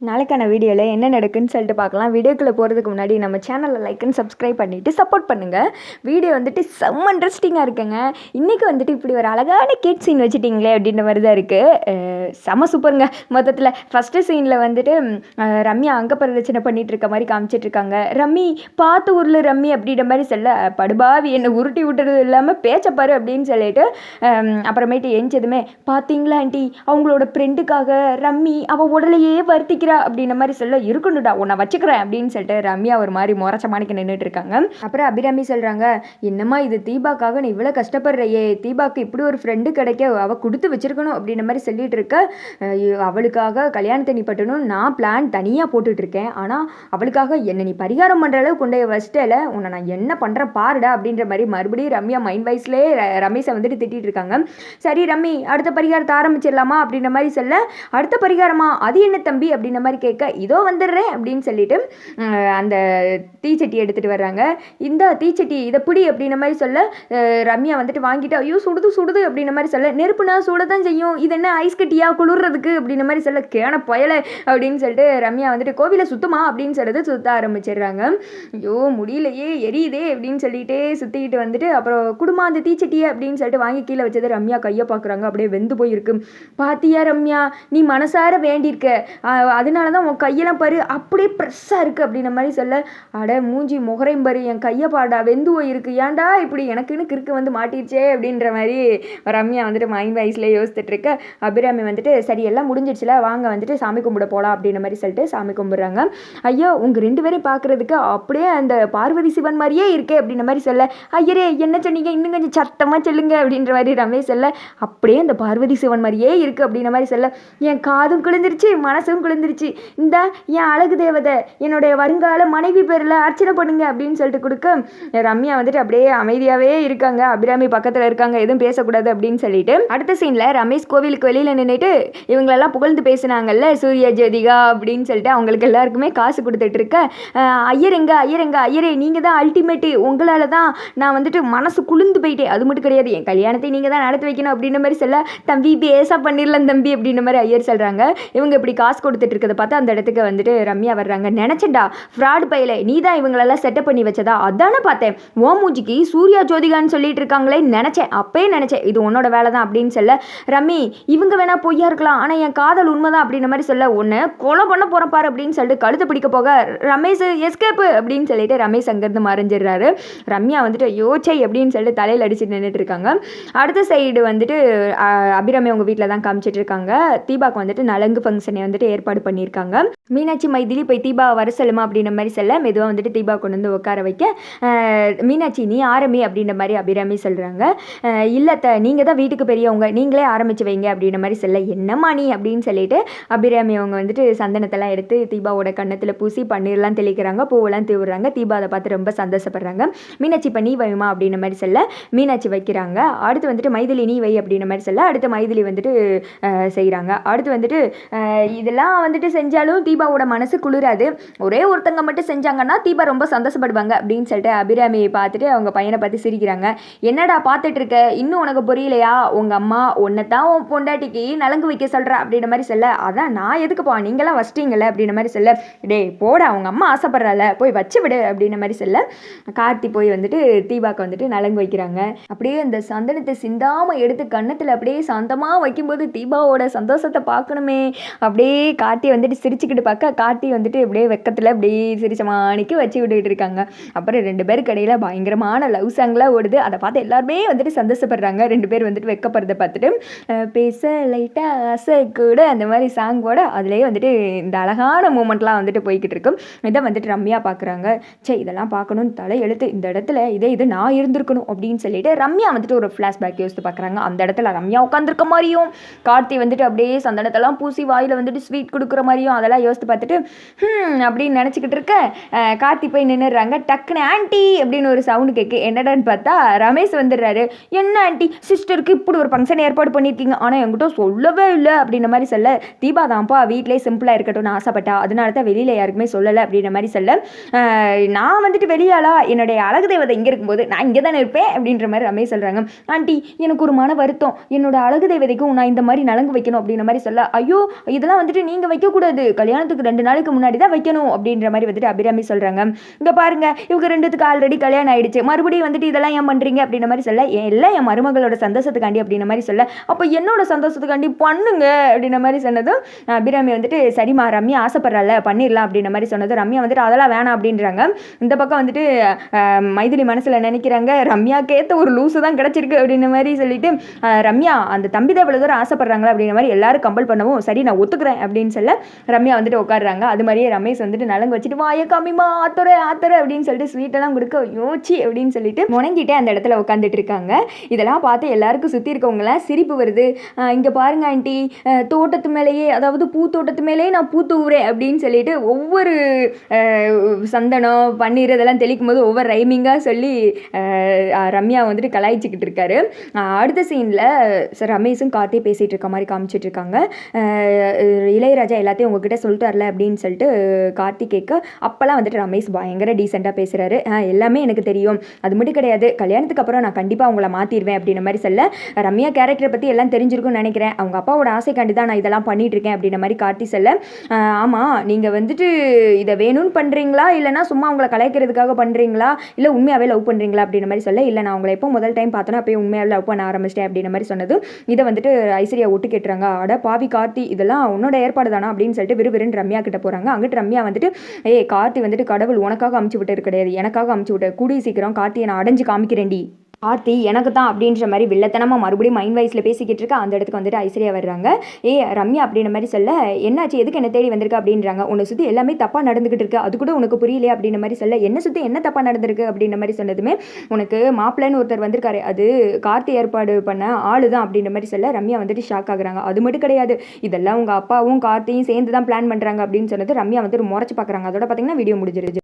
நாளைக்கான வீடியோவில் என்ன நடக்குன்னு சொல்லிட்டு பார்க்கலாம். வீடியோக்குள்ளே போகிறதுக்கு முன்னாடி நம்ம சேனலை லைக் அண்ட் சப்ஸ்கிரைப் பண்ணிவிட்டு சப்போர்ட் பண்ணுங்கள் வீடியோ வந்துட்டு செம்ம இன்ட்ரெஸ்டிங்காக இருக்குங்க. இன்றைக்கி வந்துட்டு இப்படி ஒரு அழகான கேட் சீன் வச்சுட்டிங்களே அப்படின்ற மாதிரி தான் இருக்குது செம்ம சூப்பருங்க மொத்தத்தில் ஃபஸ்ட்டு சீனில் வந்துட்டு அஹ், ரம்யா அங்க பிரதட்சணை பண்ணிகிட்டு இருக்க மாதிரி காமிச்சிட்ருக்காங்க ரம்மி பார்த்து ஊரில் ரம்மி அப்படின்ற மாதிரி சொல்ல படுபாவி என்னை உருட்டி விட்டுறது இல்லாமல் பேச்சப்பாரு பாரு அப்படின்னு சொல்லிட்டு அப்புறமேட்டு எஞ்சதுமே பார்த்தீங்களா ஆண்டி? அவங்களோட ஃப்ரெண்டுக்காக ரம்மி அவள் உடலையே வருத்திக்க வச்சுக்கிறா அப்படின்ற மாதிரி சொல்ல இருக்கணும்டா உன்னை வச்சுக்கிறேன் அப்படின்னு சொல்லிட்டு ரம்யா ஒரு மாதிரி முறைச்ச மாணிக்க நின்றுட்டு இருக்காங்க. அப்புறம் அபிராமி சொல்கிறாங்க என்னம்மா இது தீபாக்காக நீ இவ்வளோ கஷ்டப்படுறையே? தீபாக்கு இப்படி ஒரு ஃப்ரெண்டு கிடைக்க அவள் கொடுத்து வச்சிருக்கணும் அப்படின்ற மாதிரி சொல்லிட்டு இருக்க. அவளுக்காக கல்யாணத்தை நீ பட்டணும் நான் பிளான் தனியாக போட்டுட்டு இருக்கேன். ஆனால் அவளுக்காக என்னை நீ பரிகாரம் பண்ணுற அளவு கொண்டு போய் வச்சிட்டல உன்னை நான் என்ன பண்ணுறேன் பாருடா அப்படின்ற மாதிரி மறுபடியும் ரம்யா மைண்ட் வைஸ்லேயே ரமேஷை வந்துட்டு திட்டிட்டு இருக்காங்க. சரி ரம்மி அடுத்த பரிகாரத்தை ஆரம்பிச்சிடலாமா? அப்படின்ற மாதிரி சொல்ல அடுத்த பரிகாரமா? அது என்ன தம்பி? இந்த மாதிரி கேட்க இதோ வந்துடுறேன் அப்படின்னு சொல்லிட்டு அந்த தீச்சட்டி எடுத்துகிட்டு வர்றாங்க. இந்த தீச்சட்டி இதை பிடி அப்படின்ன மாதிரி சொல்ல ரம்யா வந்துட்டு வாங்கிட்டு ஐயோ சுடுது சுடுது அப்படின்ன மாதிரி சொல்ல நெருப்புனா சுட தான் செய்யும். இது என்ன ஐஸ் கட்டியா குளிர்றதுக்கு? அப்படின்ன மாதிரி சொல்ல கேன பயலை அப்படின்னு சொல்லிட்டு ரம்யா வந்துட்டு கோவிலை சுத்துமா? அப்படின்னு சொல்லிட்டு சுத்த ஆரம்பிச்சிடுறாங்க. ஐயோ முடியலையே எரியுதே அப்படின்னு சொல்லிட்டே சுற்றிக்கிட்டு வந்துட்டு அப்புறம் குடுமா அந்த தீச்சட்டியை அப்படின்னு சொல்லிட்டு வாங்கி கீழே வச்சது ரம்யா கையை பார்க்குறாங்க. அப்படியே வெந்து போயிருக்கு. பாத்தியா ரம்யா நீ மனசார வேண்டியிருக்க. அதனால தான் உன் கையெல்லாம் பாரு அப்படியே ப்ரெஸ்ஸாக இருக்குது அப்படின்ன மாதிரி சொல்ல அட மூஞ்சி முகரையும் பாரு என் கையை பாடா வெந்து போயிருக்கு ஏன்டா இப்படி எனக்குன்னு கிறுக்கு வந்து மாட்டிடுச்சே அப்படின்ற மாதிரி ரம்யா வந்துட்டு மைண்ட் வைஸில் யோசிச்சுட்டு இருக்க. அபிராமி வந்துட்டு சரி எல்லாம் முடிஞ்சிடுச்சுல வாங்க வந்துட்டு சாமி கும்பிட போகலாம் அப்படின்ற மாதிரி சொல்லிட்டு சாமி கும்பிட்றாங்க. ஐயோ உங்கள் ரெண்டு பேரையும் பார்க்குறதுக்கு அப்படியே அந்த பார்வதி சிவன் மாதிரியே இருக்கே அப்படின்ற மாதிரி சொல்ல ஐயரே என்ன சொன்னீங்க? இன்னும் கொஞ்சம் சத்தமாக சொல்லுங்க அப்படின்ற மாதிரி ரமேஷ் சொல்ல அப்படியே அந்த பார்வதி சிவன் மாதிரியே இருக்குது அப்படின்ற மாதிரி சொல்ல என் காதும் குளிந்துருச்சு மனசும் குளிர்ந்துருச்சு இந்த என் அழகு தேவதை என்னுடைய வருங்கால மனைவி பேரில் அர்ச்சனை பண்ணுங்க அப்படின்னு சொல்லிட்டு கொடுக்க ரம்யா வந்துட்டு அப்படியே அமைதியாகவே இருக்காங்க. அபிராமி பக்கத்தில் இருக்காங்க எதுவும் பேசக்கூடாது அப்படின்னு சொல்லிட்டு. அடுத்த சீனில் ரமேஷ் கோவிலுக்கு வெளியில் நின்றுட்டு இவங்களெல்லாம் புகழ்ந்து பேசுனாங்கல்ல சூர்யா ஜோதிகா அப்படின்னு சொல்லிட்டு அவங்களுக்கு எல்லாருக்குமே காசு கொடுத்துட்டு இருக்க அஹ், ஐயருங்க ஐயருங்க ஐயரே நீங்கள் தான் அல்டிமேட்டு உங்களால் தான் நான் வந்துட்டு மனசு குளிர்ந்து போயிட்டேன். அது மட்டும் கிடையாது. என் கல்யாணத்தை நீங்கள் தான் நடத்தி வைக்கணும் அப்படின்ற மாதிரி சொல்ல தம்பி பேசா பண்ணிடலாம் தம்பி அப்படின்ற மாதிரி ஐயர் சொல்கிறாங்க இவங்க இப்படி காசு கொடுத்துட்டு இருக்கிறத பார்த்து அந்த இடத்துக்கு வந்துட்டு ரம்யா வர்றாங்க. நினச்சேன்டா ஃப்ராட் பையில நீ தான் இவங்களெல்லாம் செட்டப் பண்ணி வச்சதா? அதானே பார்த்தேன். ஓ மூஞ்சிக்கு சூர்யா ஜோதிகான்னு சொல்லிட்டு இருக்காங்களே நினச்சேன். அப்பயே நினச்சேன் இது உன்னோட வேலை தான் அப்படின்னு சொல்ல ரம்மி இவங்க வேணா பொய்யா இருக்கலாம். ஆனால் என் காதல் உண்மைதான் அப்படின்ற மாதிரி சொல்ல ஒன்று கொலை பண்ண போகிறேன் பாரு அப்படின்னு சொல்லிட்டு கழுத்தை பிடிக்க போக ரமேஷ் எஸ்கேப்பு அப்படின்னு சொல்லிட்டு ரமேஷ் அங்கேருந்து மறைஞ்சிடுறாரு. ரம்யா வந்துட்டு யோச்சை அப்படின்னு சொல்லிட்டு தலையில் அடிச்சு நின்றுட்டு இருக்காங்க. அடுத்த சைடு வந்துட்டு அபிராமி அவங்க வீட்டில் தான் காமிச்சிட்டு இருக்காங்க. தீபாக்கு வந்துட்டு நலங்கு ஃபங்க்ஷனை வந்துட்டு ஏற்பாடு பண்ணி பண்ணியிருக்காங்க. மீனாட்சி மைதிலி போய் தீபா வர சொல்லுமா அப்படின்ற மாதிரி சொல்ல மெதுவாக வந்துட்டு தீபா கொண்டு வந்து உட்கார வைக்க. மீனாட்சி நீ ஆரம்பி அப்படின்ற மாதிரி அபிராமி சொல்கிறாங்க இல்லத்த நீங்கள் தான் வீட்டுக்கு பெரியவங்க நீங்களே ஆரம்பிச்சு வைங்க அப்படின்ற மாதிரி சொல்ல என்னம்மா நீ அப்படின்னு சொல்லிட்டு அபிராமி அவங்க வந்துட்டு சந்தனத்தெல்லாம் எடுத்து தீபாவோட கன்னத்தில் பூசி பன்னீர்லாம் தெளிக்கிறாங்க பூவெல்லாம் தீவுறாங்க. தீபா அதை பார்த்து ரொம்ப சந்தோஷப்படுறாங்க. மீனாட்சி இப்போ நீ வைமா அப்படின்ற மாதிரி சொல்ல மீனாட்சி வைக்கிறாங்க. அடுத்து வந்துட்டு மைதிலி நீ வை அப்படின்ற மாதிரி சொல்ல அடுத்து மைதிலி வந்துட்டு செய்கிறாங்க அடுத்து வந்துட்டு இதெல்லாம் வந்துட்டு செஞ்சாலும் தீபாவோட மனசு குளிராது. ஒரே ஒருத்தங்க மட்டும் செஞ்சாங்கன்னா தீபா ரொம்ப சந்தோஷப்படுவாங்க அப்படின்னு சொல்லிட்டு அபிராமியை பார்த்துட்டு அவங்க பையனை பார்த்து சிரிக்கிறாங்க. என்னடா பார்த்துட்டு இருக்க? இன்னும் உனக்கு புரியலையா? உங்கள் அம்மா உன்னை தான் உன் பொண்டாட்டிக்கு நலங்கு வைக்க சொல்கிறா அப்படின்ற மாதிரி சொல்ல. அதான் நான் எதுக்குப்பா? நீங்களாம் வச்சிட்டீங்கள அப்படின்ற மாதிரி சொல்ல. டேய் போடா அவங்க அம்மா ஆசைப்படுறால போய் வச்சு விடு அப்படின்ற மாதிரி சொல்ல. கார்த்தி போய் வந்துட்டு தீபாக்கு வந்துட்டு நலங்கு வைக்கிறாங்க. அப்படியே அந்த சந்தனத்தை சிந்தாமல் எடுத்து கன்னத்தில் அப்படியே சந்தமாக வைக்கும்போது தீபாவோட சந்தோஷத்தை பார்க்கணுமே. அப்படியே கார்த்தி வந்துட்டு சிரிச்சுக்கிட்டு பார்க்க கார்த்தி வந்துட்டு அப்படியே வெக்கத்தில் அப்படியே சிரிச்ச மாணிக்கு வச்சு விட்டுக்கிட்டு இருக்காங்க. அப்புறம் ரெண்டு பேருக்கு கடையில் பயங்கரமான லவ் சாங்லாம் ஓடுது. அதை பார்த்து எல்லாருமே வந்துட்டு சந்தோஷப்படுறாங்க. ரெண்டு பேர் வந்துட்டு வெக்கப்படுறத பார்த்துட்டு பேச லைட்டாக ஆசை கூட அந்த மாதிரி சாங் போட அதுலேயே வந்துட்டு இந்த அழகான மூமெண்ட்லாம் வந்துட்டு போய்கிட்டு இருக்கும். இதை வந்துட்டு ரம்யா பார்க்குறாங்க சே இதெல்லாம் பார்க்கணும்னு தலை எழுத்து இந்த இடத்துல இதே இது நான் இருந்திருக்கணும் அப்படின்னு சொல்லிட்டு ரம்யா வந்துட்டு ஒரு ஃப்ளாஷ்பேக் யோசித்து பார்க்குறாங்க அந்த இடத்துல ரம்யா உட்காந்துருக்க மாதிரியும் கார்த்தி வந்துட்டு அப்படியே சந்தனத்தெல்லாம் பூசி வாயில் வந்துட்டு ஸ்வீட் கொடுக்குற மாதிரியும் அதெல்லாம் யோசித்து பார்த்துட்டு ஹம் அப்படின்னு நினச்சிக்கிட்டு இருக்க கார்த்தி போய் நின்றுடுறாங்க டக்குன்னு ஆன்ட்டி அப்படின்னு ஒரு சவுண்டு கேட்கு என்னடான்னு பார்த்தா ரமேஷ் வந்துடுறாரு. என்ன ஆண்டி சிஸ்டருக்கு இப்படி ஒரு ஃபங்க்ஷன் ஏற்பாடு பண்ணியிருக்கீங்க? ஆனால் என்கிட்ட சொல்லவே இல்லை அப்படின்ற மாதிரி சொல்ல தீபா தான்ப்பா வீட்டிலே சிம்பிளாக இருக்கட்டும்னு ஆசைப்பட்டா அதனால தான் வெளியில் யாருக்குமே சொல்லலை அப்படின்ற மாதிரி சொல்ல நான் வந்துட்டு வெளியாளா? என்னுடைய அழகு தேவதை இங்கே இருக்கும்போது நான் இங்கே தானே இருப்பேன் அப்படின்ற மாதிரி ரமேஷ் சொல்கிறாங்க ஆண்டி எனக்கு ஒரு மன வருத்தம். என்னோட அழகு தேவதைக்கும் நான் இந்த மாதிரி நலங்கு வைக்கணும் அப்படின்ற மாதிரி சொல்ல ஐயோ இதெல்லாம் வந்துட்டு நீங்கள் வைக்கக்கூடாது. கல்யாண கல்யாணத்துக்கு ரெண்டு நாளைக்கு முன்னாடி தான் வைக்கணும் அப்படின்ற மாதிரி வந்துட்டு அபிராமி சொல்கிறாங்க இங்கே பாருங்க இவங்க ரெண்டுத்துக்கு ஆல்ரெடி கல்யாணம் ஆயிடுச்சு. மறுபடியும் வந்துட்டு இதெல்லாம் ஏன் பண்ணுறீங்க அப்படின்ற மாதிரி சொல்ல "ஏன் எல்லாம் என் மருமகளோட சந்தோஷத்துக்காண்டி அப்படின்ற மாதிரி சொல்ல. அப்போ என்னோட சந்தோஷத்துக்காண்டி பண்ணுங்க அப்படின்ற மாதிரி சொன்னதும் அபிராமி வந்துட்டு சரிம்மா ரம்யா ஆசைப்படுறாள் பண்ணிடலாம் அப்படின்ற மாதிரி சொன்னது ரம்யா வந்துட்டு அதெல்லாம் வேணாம் அப்படின்றாங்க. இந்த பக்கம் வந்துட்டு மைதிலி மனசில் நினைக்கிறாங்க ரம்யாக்கேற்ற ஒரு லூசு தான் கிடச்சிருக்கு அப்படின்ற மாதிரி சொல்லிட்டு ரம்யா அந்த தம்பி தான் இவ்வளோ தூரம் ஆசைப்படுறாங்களா அப்படின்ற மாதிரி எல்லாரும் கம்பல் பண்ணவும் சரி நான் ஒத்துக்கிறேன் அப்படின்னு சொல்ல ரம்யா வந்துட்டு உட்காடுறாங்க அது மாதிரியே ரமேஷ் வந்துட்டு நலங்கு வச்சுட்டு வாய கம்மிமா ஆத்துற ஆத்துற அப்படின்னு சொல்லிட்டு ஸ்வீட்டெல்லாம் கொடுக்க யோசிச்சு அப்படின்னு சொல்லிட்டு முணங்கிட்டே அந்த இடத்துல உட்காந்துட்டு இருக்காங்க. இதெல்லாம் பார்த்து எல்லாருக்கும் சுற்றி இருக்கவங்களாம் சிரிப்பு வருது. இங்கே பாருங்க ஆண்டி. தோட்டத்து மேலேயே அதாவது பூ தோட்டத்து மேலேயே நான் பூ தூவுறேன் அப்படின்னு சொல்லிட்டு ஒவ்வொரு சந்தனம் பன்னீர் இதெல்லாம் தெளிக்கும் போது ஒவ்வொரு ரைமிங்காக சொல்லி ரம்யா வந்துட்டு கலாய்ச்சிக்கிட்டு இருக்காரு. அடுத்த சீனில் சார் ரமேஷும் கார்த்தி பேசிகிட்டு இருக்க மாதிரி காமிச்சிட்டு இருக்காங்க. இளையராஜா எல்லாத்தையும் உங்ககிட்ட சொல்லிட்டு தரல அப்படின்னு சொல்லிட்டு கார்த்திகேக்கு அப்போல்லாம் வந்துட்டு ரமேஷ் பயங்கர டீசெண்டாக பேசுகிறாரு எல்லாமே எனக்கு தெரியும். அது மட்டும் கிடையாது. கல்யாணத்துக்கு அப்புறம் நான் கண்டிப்பாக அவங்கள மாற்றிடுவேன் அப்படின்ற மாதிரி சொல்ல ரம்யா கேரக்டரை பற்றி எல்லாம் தெரிஞ்சிருக்கும்னு நினைக்கிறேன். அவங்க அப்பாவோட ஆசைக்காண்டி தான் நான் இதெல்லாம் பண்ணிகிட்ருக்கேன் இருக்கேன் அப்படின்ற மாதிரி கார்த்தி சொல்ல ஆமாம் நீங்கள் வந்துட்டு இதை வேணும்னு பண்ணுறீங்களா இல்லைனா சும்மா அவங்கள கலாய்க்கிறதுக்காக பண்ணுறீங்களா இல்லை உண்மையாகவே லவ் பண்ணுறீங்களா அப்படின்ற மாதிரி சொல்ல இல்லை நான் அவங்கள எப்போ முதல் டைம் பார்த்தோன்னா அப்போயே உண்மையாக லவ் பண்ண ஆரம்பிச்சிட்டேன். அப்படின்ற மாதிரி சொன்னது இதை வந்துட்டு ஐஸ்வர்யா ஒட்டு கேட்டுறாங்க. அட பாவி கார்த்தி இதெல்லாம் உன்னோட ஏற்பாடு தானா? அப்படின்னு சொல்லிட்டு விறுவிறு அப்படின்னு ரம்யா கிட்ட போகிறாங்க அங்கிட்டு ரம்யா வந்துட்டு ஏய் கார்த்தி வந்துட்டு கடவுள் உனக்காக அமுச்சு விட்டது கிடையாது. எனக்காக அமுச்சு விட்ட கூடிய சீக்கிரம் கார்த்தியை நான் அடைஞ்சு காமிக்கிறேன்டி. ஆர்த்தி எனக்கு தான் அப்படின்ற மாதிரி வில்லத்தனமாக மறுபடியும் மைண்ட் வாய்ஸில் பேசிக்கிட்டு இருக்க அந்த இடத்துக்கு வந்துட்டு ஐஸ்வர்யா வர்றாங்க. ஏ ரம்யா அப்படின்ற மாதிரி சொல்ல என்னாச்சு? எதுக்கு என்ன தேடி வந்திருக்க? அப்படின்றாங்க. உன்னை சுற்றி எல்லாமே தப்பாக நடந்துகிட்டு இருக்கு. அது கூட உனக்கு புரியலையே? அப்படின்ற மாதிரி சொல்ல என்ன சுற்றி என்ன தப்பாக நடந்திருக்கு? அப்படின்ற மாதிரி சொன்னதுமே உனக்கு மாப்பிள்ளைன்னு ஒருத்தர் வந்திருக்காரு. அது கார்த்தி ஏற்பாடு பண்ண ஆளு தான் அப்படின்ற மாதிரி சொல்ல ரம்யா வந்துட்டு ஷாக் ஆகுறாங்க. அது மட்டும் கிடையாது. இதெல்லாம் உங்கள் அப்பாவும் கார்த்தியும் சேர்ந்து தான் பிளான் பண்ணுறாங்க அப்படின்னு சொன்னது ரம்யா வந்துட்டு முறைச்சு பார்க்குறாங்க அதோட பார்த்தீங்கன்னா வீடியோ முடிஞ்சிருச்சு.